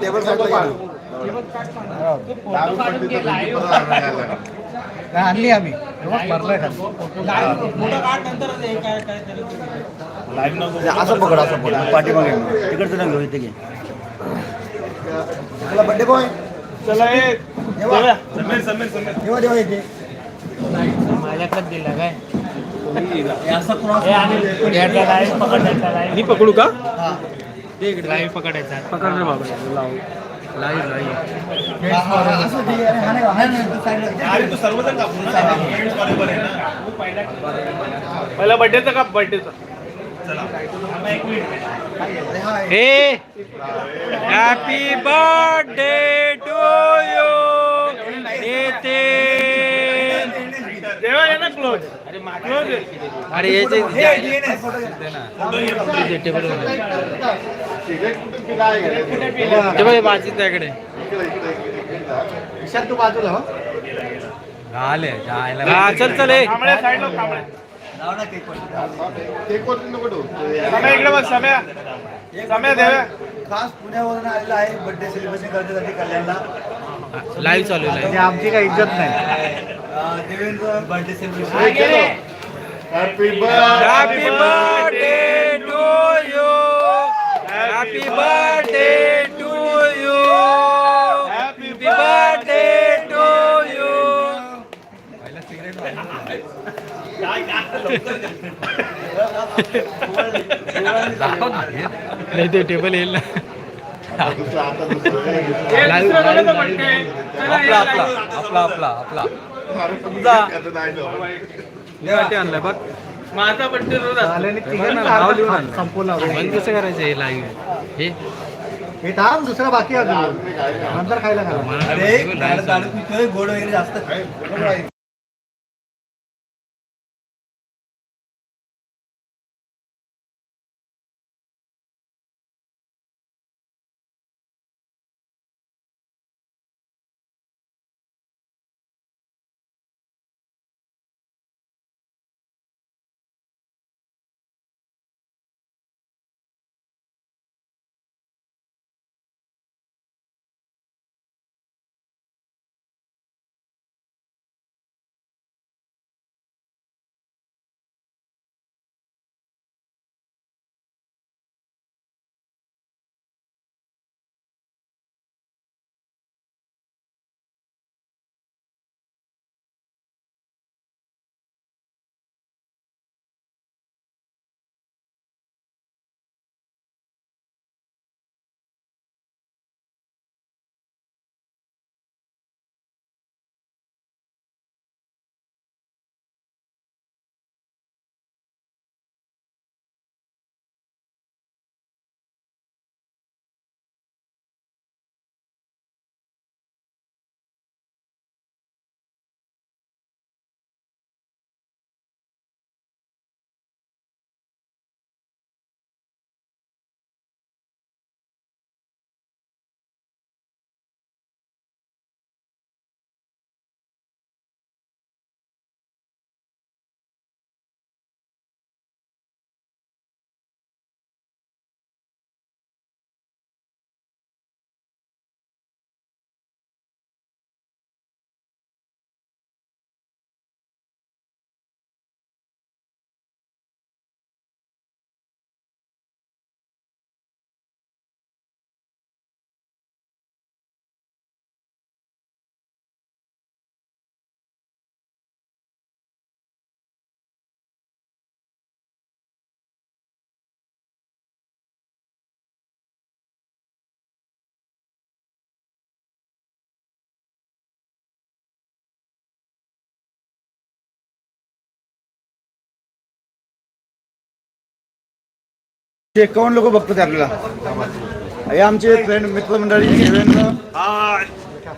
Table आणली आम्ही. भरलंय असं पकड असं पकड. पाठीमागे तिकडचं घेऊ इथे घे. आपला बड्डे बॉय चला देवा. समीर समीर समीर. देवा देवा इथे. माझ्याकडे दिला काय? मी पकडू का? लाईव्ह पकडायचा. पकड रे बाबा लाईव्ह लाईव्ह. तू सर्वजण कापू आहे ना पहिला बर्थडेचा का बर्थडेचा अरे हा हॅपी बर्थडे टू यू येते. देवा ये ना क्लोज क्लोज अरे हे, हे घे. बाजी त्याकडे तू बाजूला हो. झाले चल चल ए. कांबळे साईडला कांबळे लाव ना केक इकडे बघ सम्या सम्या देव्या. खास पुण्यावरून आलेला आहे. बर्थडे सेलिब्रेशन करण्यासाठी कल्याणला. लाईव्ह चालू आहे म्हणजे आमची काही इज्जत नाही. Devendra birthday celebration happy happy birthday to you happy birthday नाही ते टेबल येईल ना आपला आपला आपला आपला आणलाय बघ माझा रोज. बंद कसं करायचं हे लाईव्ह हे हे थांब दुसरा बाकी आहे अजून नंतर खायला खा मला अरे live दारू- चालू. दारू पितोय, गोड वगैरे जास्त एकावन्न लोक बघतात आपल्याला. हे आमचे फ्रेंड मित्रमंडळी देवेंद्र.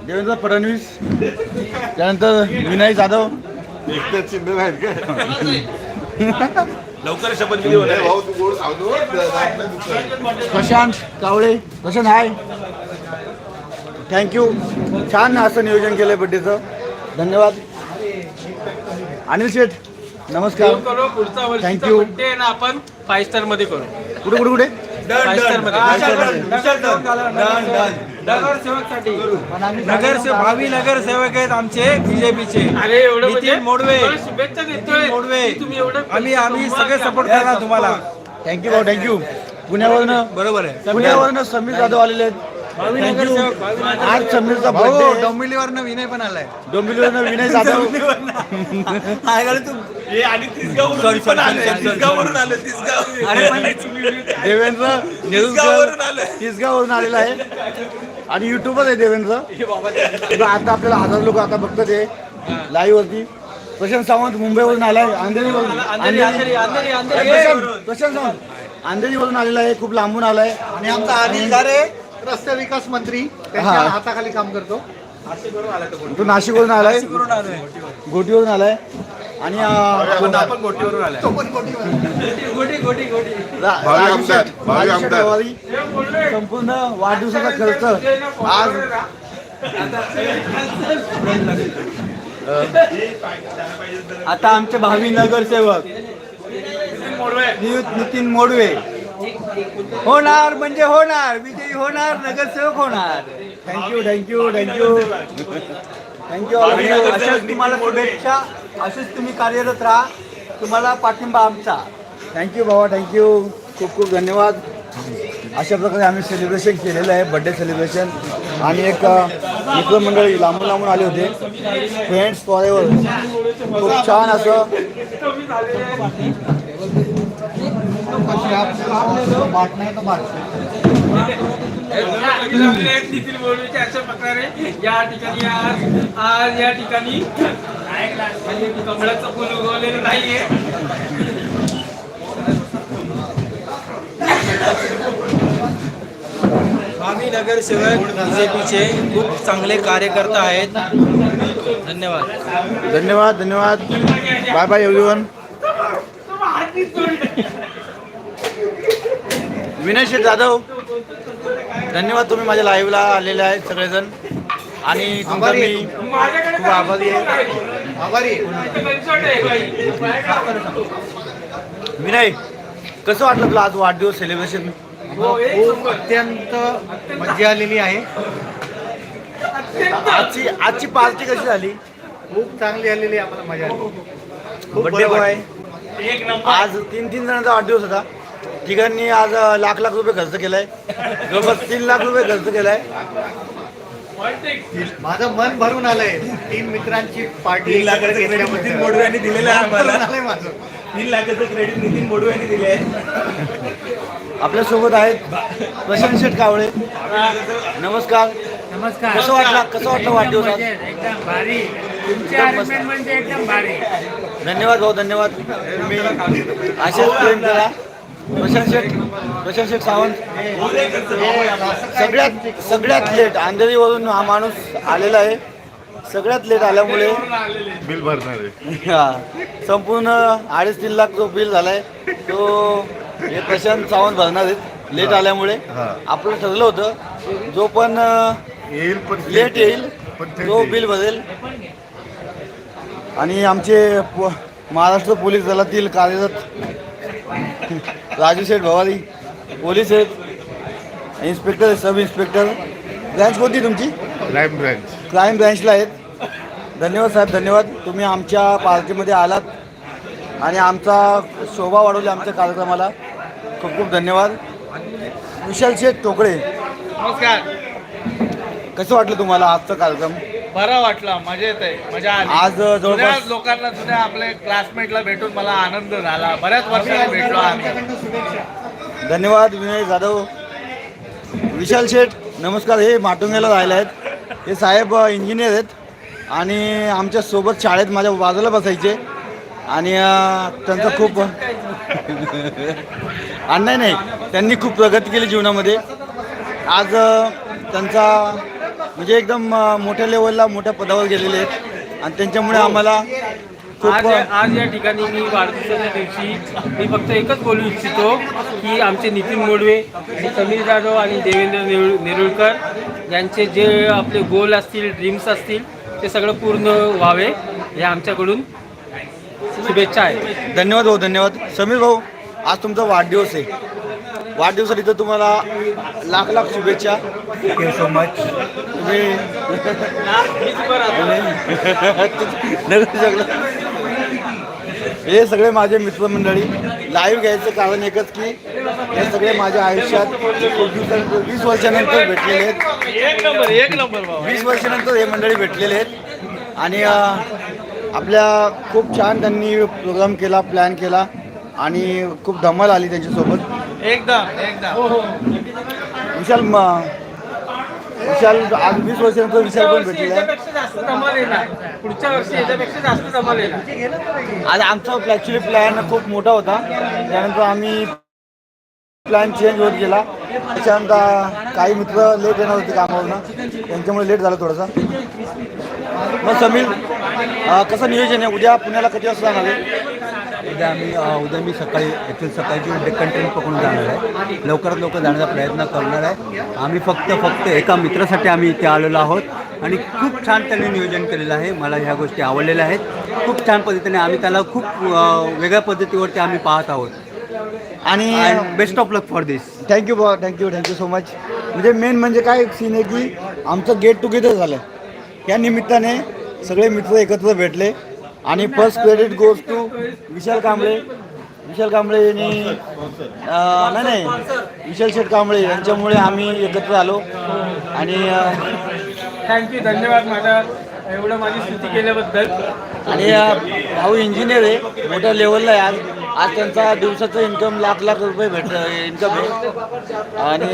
देवेंद्र फडणवीस. त्यानंतर विनय जाधव. लवकर. Prashant Kawale. Prashant hi thank you छान असं नियोजन केलं बड्डेचं धन्यवाद. अनिल शेठ नमस्कार. ना आपण फाईव्ह स्टारमध्ये करू. कुठे कुठे कुठे? नगरसेवक भावी नगरसेवक आहेत आमचे बीजेपीचे. अरे एवढं म्हणजे नितीन मोडवे. मोडवे तुम्ही एवढं आम्ही आम्ही सगळे सपोर्ट करणार तुम्हाला. थँक्यू भाऊ. थँक्यू पुण्यावरनं बरोबर आहे. पुण्यावरनं समीर जाधव आलेले आहेत. थँक्यू आज समीरचा भाऊ डोंबिवलीवरनं विनय पण आलाय. डोंबिवलीवरनं विनय जाधव. हे आणि तिसगाववरून पण आले. तिसगाववरून आले तिसगाव अरे पण देवेंद्र आले. तिसगाववरून आलेला आहे. आणि युट्यूबच आहे देवेंद्र. आता आपल्याला हजार लोक आता बघतात ते लाईव्ह वरती. प्रशांत सावंत मुंबईवरून आलाय. अंधेरीवरून अंधेरी- प्रशांत प्रशांत सावंत. अंधेरीवरून आलेला आहे खूप लांबून आलाय. आणि आमचा अनिल दारे रस्ते विकास मंत्री. त्यांच्या हा. हाताखाली काम करतो. तो नाशिकवरून आलाय? गोटीवरून आलाय? आणि संपूर्ण वाढदिवसाचा खर्च. आज आता आमचे भावी नगरसेवक. नियुत नितीन मोडवे. होणार म्हणजे होणार. विजयी होणार. नगरसेवक होणार. थँक्यू थँक्यू थँक्यू थँक्यू अशाच तुम्हाला शुभेच्छा. असेच तुम्ही कार्यरत राहा. तुम्हाला पाठिंबा आमचा. थँक्यू बाबा थँक्यू खूप खूप धन्यवाद. अशा प्रकारे आम्ही सेलिब्रेशन केलेलं आहे बड्डे सेलिब्रेशन आणि एक मित्रमंडळी लांबून लांबून आले होते. फ्रेंड्स फॉरेवर खूप छान असं. नाही नितीन मोडवीच्या अशा प्रकारे या ठिकाणी आज आज या ठिकाणी कमळाचं फुल उगवलेलं नाहीये नगरसेवक बीजेपीचे खूप चांगले कार्यकर्ता आहेत. धन्यवाद. धन्यवाद धन्यवाद. Bye bye everyone Vinay Sheth Jadhav. धन्यवाद तुम्ही माझ्या लाईव्हला आलेले आहेत सगळेजण. आणि तुमचा मी खूप आभारी आहे. आभारी विनय कसं वाटलं तुला आज वाढदिवस सेलिब्रेशन खूप अत्यंत मजा आलेली आहे. आजची आजची पार्टी कशी झाली? खूप चांगली आलेली आहे आम्हाला मजा आली. खूप बड्डे बरं बॉय आज तीन तीन जणांचा वाढदिवस होता. तिघांनी आज लाख लाख रुपये खर्च केलाय. जवळपास तीन लाख रुपये खर्च केलाय. माझं मन भरून आलंय. तीन मित्रांची पार्टी तीन लाखाचं क्रेडिट नितीन मोडवे यांनी दिलेलं आहे आम्हाला. आलंय माझं. तीन लाखाचं क्रेडिट नितीन मोडवे यांनी दिले आहे. आपल्यासोबत आहेत प्रशांत शेठ कावळे. नमस्कार. नमस्कार. कसं वाटला कसं वाटलं वाढदिवस आज? एकदम भारी. तुमचे एकदम मस्त. अरेंजमेंट म्हणजे एकदम भारी. धन्यवाद भाऊ धन्यवाद. तुम्ही असेच प्रेम करा प्रशांत शेठ प्रशांत शेठ सावंत सगळ्यात सगळ्यात लेट अंधेरीवरून हा माणूस आलेला आहे. सगळ्यात लेट आल्यामुळे बिल भरणार आहे. हा, संपूर्ण अडीच तीन लाख जो बिल झालाय तो हे प्रशांत सावंत भरणार आहेत. लेट आल्यामुळे. आपलं ठरलं होतं जो पण येईल पण लेट येईल. ते बिल भरेल. आणि आमचे महाराष्ट्र पोलीस दलातील कार्यरत राजू शेठ भवारी पोलीस आहेत इन्स्पेक्टर आहेत, सब इन्स्पेक्टर. ब्रँच कोणती तुमची? क्राईम ब्रँच क्राईम ब्रँचला आहेत. धन्यवाद साहेब धन्यवाद. तुम्ही आमच्या पार्टीमध्ये आलात आणि आमचा शोभा वाढवली आमच्या कार्यक्रमाला. खूप खूप धन्यवाद. विशाल शेठ टोकळे नमस्कार. कसं वाटलं तुम्हाला आजचा कार्यक्रम? बरं वाटलं मजेत आहे मजा आली. आज जवळपास लोकांना जुन्या आपल्या क्लासमेटला भेटून मला आनंद झाला. बऱ्याच वर्षांनी भेटलो आम्ही. धन्यवाद विनय जाधव. विशाल शेठ नमस्कार. हे माटुंग्याला राहिले आहेत. हे साहेब इंजिनियर आहेत. आणि आमच्यासोबत शाळेत माझ्या बाजूला बसायचे. आणि त्यांचं खूप आणि नाही नाही. त्यांनी खूप प्रगती केली जीवनामध्ये. आज त्यांचा म्हणजे एकदम मोठ्या लेवलला मोठ्या पदावर गेलेले आहेत. आणि त्यांच्यामुळे आम्हाला खूप आज आज या ठिकाणी मी वाढदिवसाच्या दिवशी मी फक्त एकच बोलू इच्छितो की आमचे नितीन मोडवे आणि समीर जाधव आणि देवेंद्र नेरुळ नेरुळकर यांचे जे आपले गोल असतील ड्रीम्स असतील ते सगळं पूर्ण व्हावे हे आमच्याकडून शुभेच्छा आहे धन्यवाद भाऊ धन्यवाद. समीर भाऊ आज तुमचा वाढदिवस आहे. वाढदिवसानिमित्त तुम्हाला लाख लाख शुभेच्छा. थँक्यू सो मच तुम्ही हे सगळे माझे मित्रमंडळी. लाईव्ह घ्यायचं कारण एकच की हे सगळे माझ्या आयुष्यात वीस वर्षानंतर भेटलेले आहेत. एक नंबर एक नंबर बाबा वीस वर्षानंतर हे मंडळी भेटलेले आहेत. आणि आपल्या खूप छान त्यांनी प्रोग्राम केला प्लॅन केला. आणि खूप धमाल आली त्यांच्यासोबत. एकदम एकदम. विशाल म- विशाल आज वीस वर्षानंतर विशाल पण भेटलेला आहे याच्यापेक्षा जास्त पुढच्या वर्षी याच्यापेक्षा जास्त आज आमचा ॲक्च्युली प्लॅन खूप मोठा होता. त्यानंतर आम्ही प्लॅन चेंज होत गेला. त्याच्यानंतर काही मित्र लेट येणार होते कामावरनं. त्यांच्यामुळे लेट झालं थोडंसं. मग समीर अं, कसं नियोजन आहे? उद्या पुण्याला किती वाजता जाणार आहे? उद्या आम्ही उद्या मी सकाळी ॲक्च्युली सकाळची डेक्कन ट्रेन पकडून जाणार आहे. लवकरात लवकर जाण्याचा प्रयत्न करणार आहे. आम्ही फक्त फक्त एका मित्रासाठी आम्ही इथे आलेलो आहोत आणि खूप छान त्यांनी नियोजन केलेलं आहे. मला ह्या गोष्टी आवडलेल्या आहेत. खूप छान पद्धतीने आम्ही त्याला खूप वेगळ्या पद्धतीवरती आम्ही पाहत आहोत. आणि best of luck for this thank you बा thank you thank you so much म्हणजे मेन म्हणजे काय सीन आहे की आमचं गेट टुगेदर झालं. या निमित्ताने सगळे मित्र एकत्र भेटले. आणि first credit goes to Vishal Kamble. Vishal Kamble यांनी नाही नाही विशाल शेठ कांबळे यांच्यामुळे आम्ही एकत्र आलो. आणि थँक्यू धन्यवाद माझा एवढं माझी स्तुती केल्याबद्दल. आणि भाऊ इंजिनियर आहे मोठ्या लेवलला आहे आज. आज त्यांचा दिवसाचं इन्कम लाख लाख रुपये भेट इन्कम आहे. आणि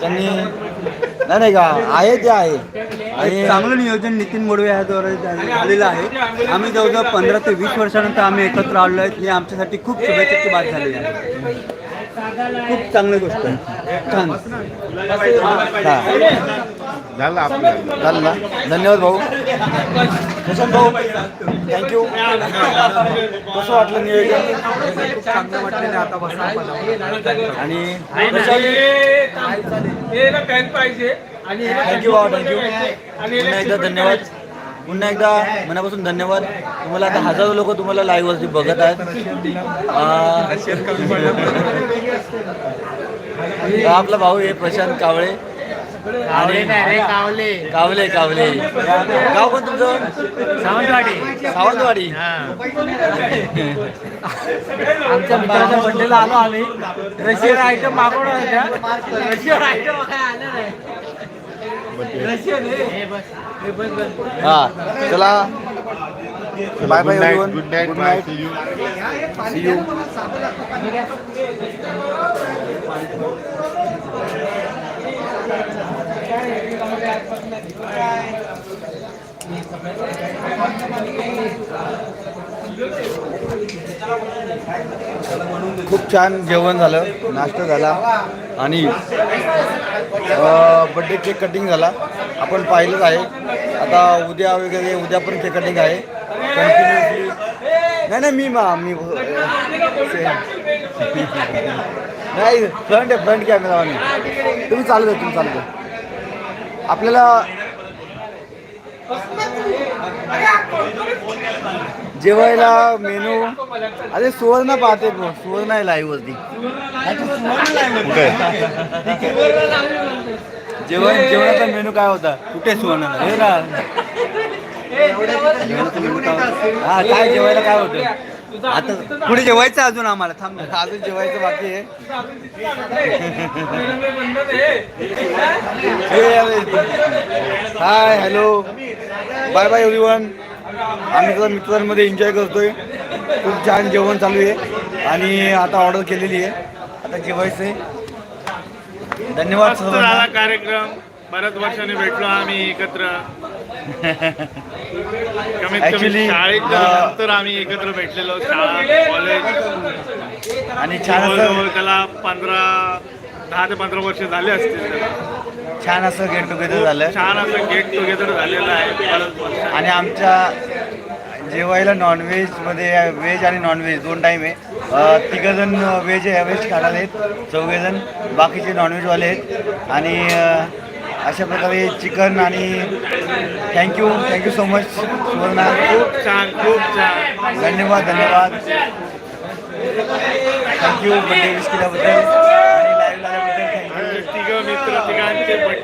त्यांनी नाही नाही का आहे ते आहे. आणि चांगलं नियोजन नितीन मोडवे ह्याद्वारे झालेलं आहे. आम्ही जवळजवळ पंधरा ते वीस वर्षानंतर आम्ही एकत्र आलो आहेत ही आमच्यासाठी खूप शुभेच्छाची बात झाली आहे. खूप चांगली गोष्ट आहे. छान. हा. झालं आपलं झालं ना धन्यवाद भाऊ. प्रशांत भाऊ थँक्यू कसं वाटलं नियोजन? खूप चांगलं वाटलेलं आता बसा. आणि हे पाहिजे. थँक्यू भाऊ थँक्यू आणि पुन्हा एकदा धन्यवाद. पुन्हा एकदा मनापासून धन्यवाद. तुम्हाला आता हजारो लोक तुम्हाला लाईव्ह वरती बघत आहेत. हा. आपला भाऊ आहे प्रशांत कावळे. कावले कावले कावले गाव पण तुमचं? सावंतवाडी. सावंतवाडी. आमच्या मित्राच्या बर्थडेला आलो आम्ही. रशियन आयटम मागवणार रशियन आयटम काय आलं नाही हे बस हे बस बस हा चला bye bye good night everyone good night good bye night see you see you खूप छान जेवण झालं नाश्ता झाला आणि बड्डे केक कटिंग झाला. आपण पाहिलंच आहे. आता उद्या वगैरे उद्या पण केक कटिंग आहे. कंटिन्युअसली नाही नाही मी मा मी नाही फ्रंट आहे फ्रंट कॅमेरावाने तुम्ही चालू द्या तुम्ही चालू द्या. आपल्याला जेवायला मेनू. अरे सुवर्ण पाहते सुवर्ण आहे लाईव्ह वरती. जेवण जेवणाचा मेनू काय होता? कुठे सुवर्ण हे ना. हा काय जेवायला काय होतं? आता पुढे जेवायचं आहे अजून आम्हाला. थांब. अजून जेवायचं बाकी आहे. Hi hello bye bye everyone आम्ही तर मित्रांमध्ये एन्जॉय करतोय. खूप छान जेवण चालू आहे. आणि आता ऑर्डर केलेली आहे. आता जेवायचं आहे धन्यवाद झाला कार्यक्रम. बऱ्याच वर्षांनी भेटलो आम्ही एकत्र. कमीत कमी Actually, शाळेत अं, नंतर आम्ही एकत्र भेटलेलो शाळा कॉलेज आणि छान असं जवळजवळ त्याला पंधरा दहा ते पंधरा वर्ष झाले असतील त्याला. छान असं गेट टुगेदर झालं छान असं गेट टुगेदर झालेलं आहे. वर्ष. आणि आमच्या जेवायला नॉनव्हेजमध्ये व्हेज आणि नॉनव्हेज दोन टाईम आहे. तिघंजण व्हेज आहे व्हेज खाणार आहेत चौघेजण. बाकीचे नॉनव्हेजवाले आहेत. आणि अ, अशा प्रकारे चिकन आणि thank you thank you so much Suvarna. खूप छान खूप छान. धन्यवाद धन्यवाद. थँक्यू बड्डे विश केल्याबद्दल.